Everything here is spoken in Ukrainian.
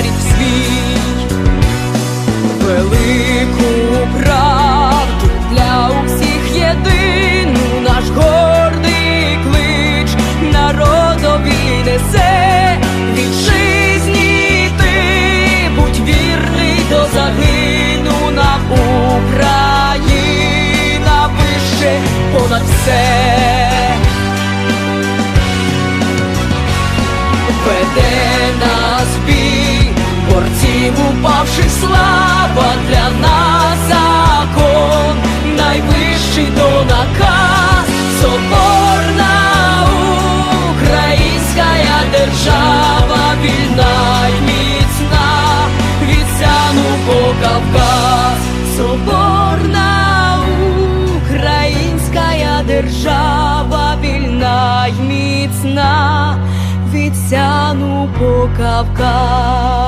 великий нарід свій велику правду для усіх єдину наш гордий клич. Народові несе вітчизні ти. Будь вірний до загину нам Україна вище понад все. Упавших слава для нас закон, найвищий до наказ, соборна українська держава, вільна й міцна, від сяну по Кавказ, соборна українська держава, вільна й міцна від сяну по Кавказ.